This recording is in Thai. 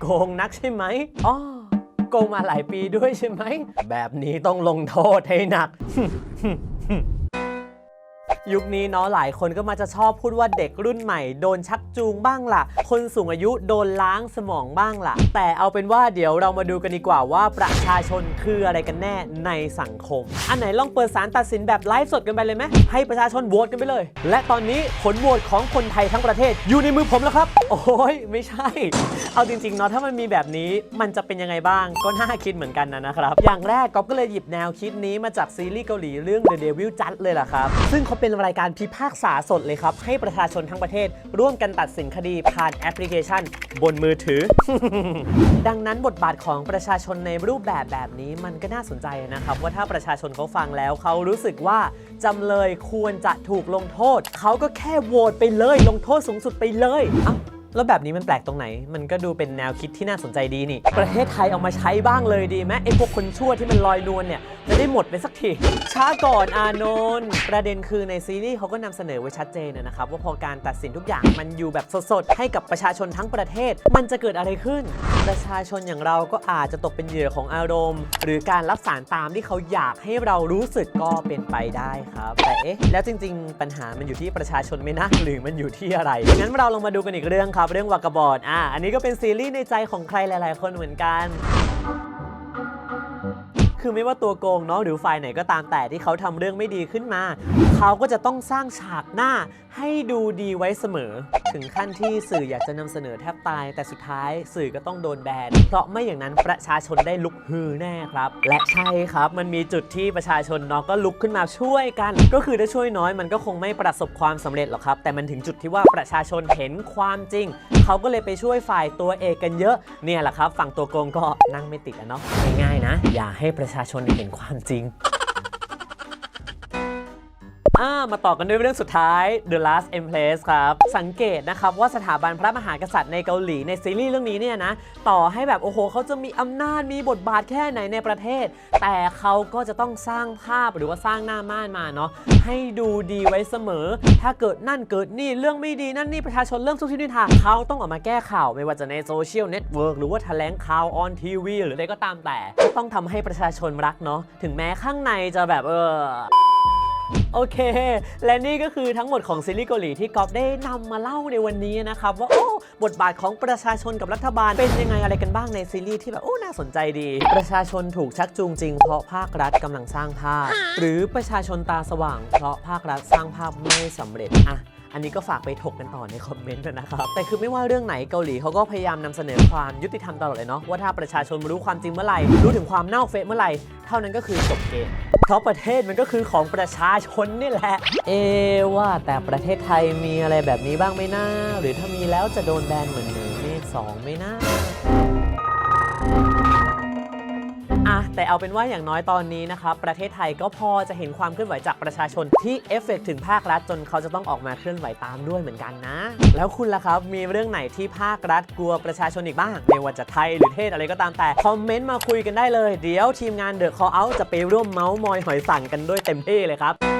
โกงนักใช่ไหมอ๋อโกงมาหลายปีด้วยใช่ไหม แบบนี้ต้องลงโทษให้หนัก ยุคนี้เนาะหลายคนก็มาจะชอบพูดว่าเด็กรุ่นใหม่โดนชักจูงบ้างล่ะ คนสูงอายุโดนล้างสมองบ้างล่ะ แต่เอาเป็นว่าเดี๋ยวเรามาดูกันดีกว่าว่าประชาชนคืออะไรกันแน่ในสังคม อันไหนลองเปิดสารตัดสินแบบไลฟ์สดกันไปเลยไหมให้ประชาชนโหวตกันไปเลย และตอนนี้ผลโหวตของคนไทยทั้งประเทศ อยู่ในมือผมแล้วครับ โอ้ยไม่ใช่ เอาจริงๆเนาะถ้ามันมีแบบนี้มันจะเป็นยังไงบ้าง ก็น่าคิดเหมือนกันนะนะครับอย่างแรกก๊อฟก็เลยหยิบแนวคิดนี้มาจากซีรีส์เกาหลีเรื่อง The Devil Judge เลยล่ะครับซึ่งเขาเป็นรายการพิพากษาสดเลยครับ ให้ประชาชนทั้งประเทศ ร่วมกันตัดสินคดีผ่านแอปพลิเคชัน บนมือถือ ดังนั้นบทบาทของประชาชนในรูปแบบแบบนี้มันก็น่าสนใจนะครับ ว่าถ้าประชาชนเขาฟังแล้วเขารู้สึกว่าจำเลยควรจะถูกลงโทษ เขาก็แค่โหวตไปเลย ลงโทษสูงสุดไปเลยอ้า แล้วแบบนี้มันแปลกตรงไหน มันก็ดูเป็นแนวคิดที่น่าสนใจดีนี่ ประเทศไทยเอามาใช้บ้างเลยดีไหมไอ้พวกคนชั่วที่มันลอยนวลเนี่ย จะได้หมดไปสักที ช้าก่อนอานนท์ประเด็นคือในซีรีส์เขาก็นำเสนอไว้ชัดเจนนะครับ ว่าพอการตัดสินทุกอย่างมันอยู่แบบสดๆ ให้กับประชาชนทั้งประเทศ มันจะเกิดอะไรขึ้น ประชาชนอย่างเราก็อาจจะตกเป็นเหยื่อของอารมณ์ หรือการรับสารตามที่เขาอยากให้เรารู้สึกก็เป็นไปได้ครับแต่เอ๊ะแล้วจริง ๆ ปัญหามันอยู่ที่ประชาชนไหมนะหรือมันอยู่ที่อะไรงั้นเราลองมาดูกันอีกเรื่องครับเรื่องวากาบอดอะอันนี้ก็เป็นซีรีส์ในใจของใครหลาย ๆ คนเหมือนกัน คือไม่ว่าตัวโกงเนาะหรือฝ่ายไหนก็ตามแต่ที่เขาทำเรื่องไม่ดีขึ้นมา เขาก็จะต้องสร้างฉากหน้าให้ดูดีไว้เสมอ ถึงขั้นที่สื่ออยากจะนำเสนอแทบตาย แต่สุดท้ายสื่อก็ต้องโดนแบนเพราะไม่อย่างนั้นประชาชนได้ลุกฮือแน่ครับ และใช่ครับ มันมีจุดที่ประชาชนเนาะก็ลุกขึ้นมาช่วยกัน ก็คือถ้าช่วยน้อยมันก็คงไม่ประสบความสำเร็จหรอกครับ แต่มันถึงจุดที่ว่าประชาชนเห็นความจริง เขาก็เลยไปช่วยฝ่ายตัวเอกกันเยอะเนี่ยแหละครับ ฝั่งตัวโกงก็นั่งไม่ติดอะเนาะง่ายๆนะ อย่าให้ประชาชนเห็นความจริง อ่ามาต่อกันด้วยเรื่องสุดท้าย The Last Empress ครับ สังเกตนะครับว่าสถาบันพระมหากษัตริย์ในเกาหลีในซีรีส์เรื่องนี้เนี่ยนะ ต่อให้แบบโอ้โหเขาจะมีอำนาจมีบทบาทแค่ไหนในประเทศ แต่เขาก็จะต้องสร้างภาพหรือว่าสร้างหน้าม่านมาเนาะให้ดูดีไว้เสมอ ถ้าเกิดนั่นเกิดนี่เรื่องไม่ดีนั่นนี่ประชาชนเรื่องทุกที่นิทางเขาต้องออกมาแก้ข่าวไม่ว่าจะในโซเชียลเน็ตเวิร์กหรือว่าแถลงข่าวออนทีวีหรืออะไรก็ตามแต่ต้องทำให้ประชาชนรักเนาะถึงแม้ข้างในจะแบบเออ โอเค และนี่ก็คือทั้งหมดของซีรีส์เกาหลีที่ก๊อฟได้นำมาเล่าในวันนี้นะครับว่าโอ้บทบาทของประชาชนกับรัฐบาลเป็นยังไงอะไรกันบ้างในซีรีส์ที่แบบโอ้น่าสนใจดี ประชาชนถูกชักจูงจริงเพราะภาครัฐกำลังสร้างภาพ หรือประชาชนตาสว่าง เพราะภาครัฐสร้างภาพไม่สำเร็จอะอันนี้ก็ฝากไปถกกันต่อในคอมเมนต์นะครับ แต่คือไม่ว่าเรื่องไหนเกาหลีเขาก็พยายามนำเสนอความยุติธรรมตลอดเลยเนาะว่าถ้าประชาชนรู้ความจริงเมื่อไหร่รู้ถึงความเน่าเฟะเมื่อไหร่เท่านั้นก็คือจบเกม ราะประเทศมันก็คือของประชาชนนี่แหละ เอว่าแต่ประเทศไทยมีอะไรแบบนี้บ้างไหมนะหรือถ้ามีแล้วจะโดนแบนเหมือนหนึ่งเมฆสองไหมนะอะ แต่เอาเป็นว่าอย่างน้อยตอนนี้นะครับประเทศไทยก็พอจะเห็นความเคลื่อนไหวจากประชาชนที่เอฟเฟกต์ถึงภาครัฐจนเขาจะต้องออกมาเคลื่อนไหวตามด้วยเหมือนกันนะ แล้วคุณล่ะครับมีเรื่องไหนที่ภาครัฐกลัวประชาชนอีกบ้างไม่ว่าจะไทยหรือเทศอะไรก็ตามแต่คอมเมนต์มาคุยกันได้เลย เดี๋ยวทีมงานเดอะคอเอาจะไปร่วมเมาส์มอยหอยสั่งกันด้วยเต็มที่เลยครับ